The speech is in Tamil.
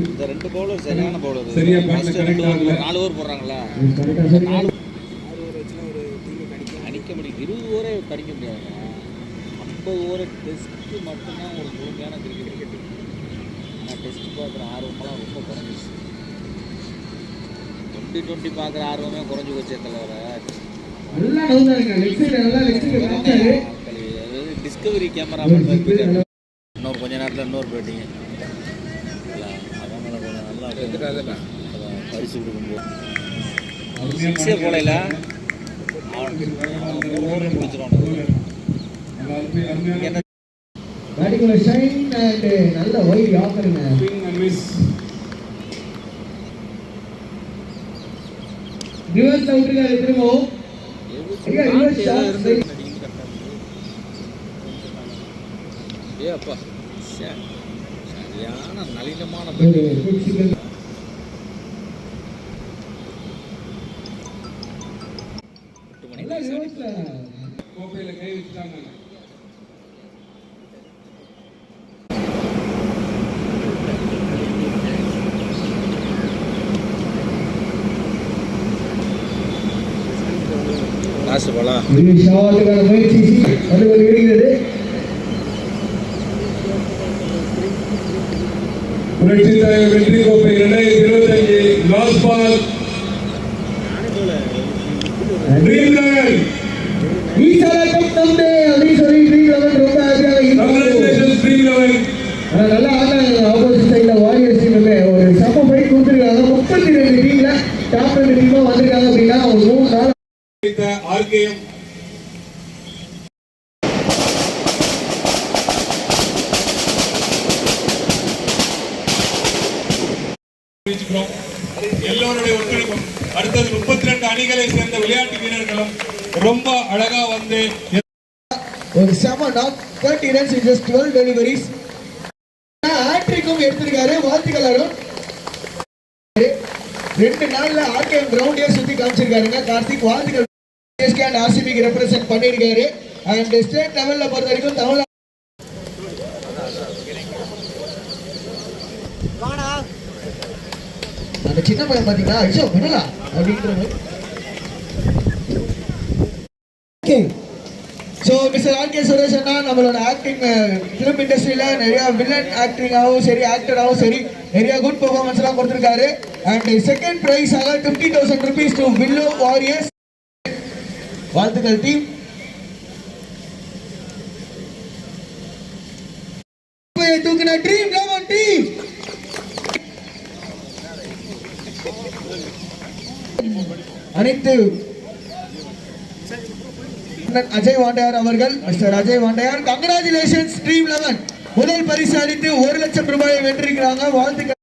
இந்த ரெண்டு பவுலர் சரியான பவுலர் சரியா. நாலு ஓவர் போடுறாங்களா? கரெக்டாக சரி நாலு அடிக்க முடியும் இருபது ஓவரே கடிக்க முடியாதுங்க. ஐம்பது ஓவர் டெஸ்ட்டு மட்டும்தான் ஒரு முழுமையான கிரிக்கெட் ஆனால் டெஸ்ட் பார்க்குற ஆர்வமெல்லாம் ரொம்ப குறைஞ்சிச்சு டுவெண்ட்டி டுவெண்ட்டி பார்க்குற ஆர்வமே குறைஞ்சி போச்சே அதாவது டிஸ்கவரி கேமரா இன்னொரு கொஞ்ச நேரத்தில் இன்னொரு போயிட்டீங்க பரிசு கொடுக்கும்போது சிக்ஸே போலையில் மூணு முடிச்சிடும் என்ன பேட்டிங்குள்ள ஷைன் அண்ட் நல்ல ஒயிட் யாக்கருங்க மிஸ் ரிவர்ஸ் விட்டுருக்காரு திரும்பவும் ஐயா, reverse shot. ஏ அப்பா ச்சே. சரியான நளினமான ஒரு. கோப்பையில கை வச்சுட்டாங்க. லாஸ்ட் பாலா இது ஷாட்டுக்கான முயற்சி. வந்து கொண்டு இருக்கிறது புரட்சி தலைவர் வெற்றி கோப்பை இரண்டாயிரத்தி இருபத்தஞ்சு லாஸ் பால். ட்ரீம் லெவல் ஈசாலாட்டம் நம்பே அப்படின்னு சொல்லி ட்ரீம் லெவன் ரொம்ப ஹாப்பியாக இருக்காங்க கங்க்ராச்சுலேஷன் ட்ரீம் லெவல் ஆனா நல்லா ஆடினாங்க ஆப்போசிட் சைடில் வாரியர்ஸ் டீம்ல ஒரு செம்ம ஃபைட் கொடுத்துருக்காங்க. முப்பத்தி ரெண்டு டீம்ல டாப் ரெண்டு டீமாக வந்திருக்காங்க அப்படின்னா ஒரு மூணு நாள் ஆர்கேஎம் எல்லோருடைய ஒத்துழைப்பும் அடுத்தது முப்பத்தி ரெண்டு அணிகளை சேர்ந்த விளையாட்டு வீரர்களும் ரொம்ப அழகா வந்து ஒரு செம knock thirty runs in just twelve deliveries ஹேட்ரிக்கும் எடுத்திருக்காரு. வாழ்த்துக்கள் அருண். ரெண்டு நாள்ல ஆர்கேஎம் கிரவுண்டே சுத்தி காமிச்சிருக்காருங்க. கார்த்திக் வாழ்த்துக்கள். எஸ்கே அண்ட் ஆர்சிபிக்கு ரெப்ரசென்ட் பண்ணியிருக்காரு. அண்ட் ஸ்டேட் லெவல்ல பொறுத்த வரைக்கும் தமிழ் அந்த சின்ன பையன் பாத்தீங்களா ஐயோ விடலா அப்படின்ற ஸோ மிஸ்டர் ஆர்கே சுரேஷ் அண்ணா நம்மளோட ஆக்டிங் ஃபிலிம் இண்டஸ்ட்ரியில் நிறைய வில்லன் ஆக்டிங்காகவும் சரி ஆக்டராகவும் சரி நிறைய குட் பெர்ஃபார்மன்ஸ்லாம் கொடுத்துருக்காரு. And second ப்ரைஸாக fifty thousand rupees to willow warriors வாழ்த்துக்கள் டீம் தூக்கின ட்ரீம் லெவன் டீம் அனைத்து அஜய் வாண்டையார் அவர்கள் mister Ajay Vandaiyar. Congratulation dream eleven முதல் பரிசு அளித்து ஒரு லட்சம் ரூபாயை வென்றிருக்கிறாங்க. வாழ்த்துக்கள்.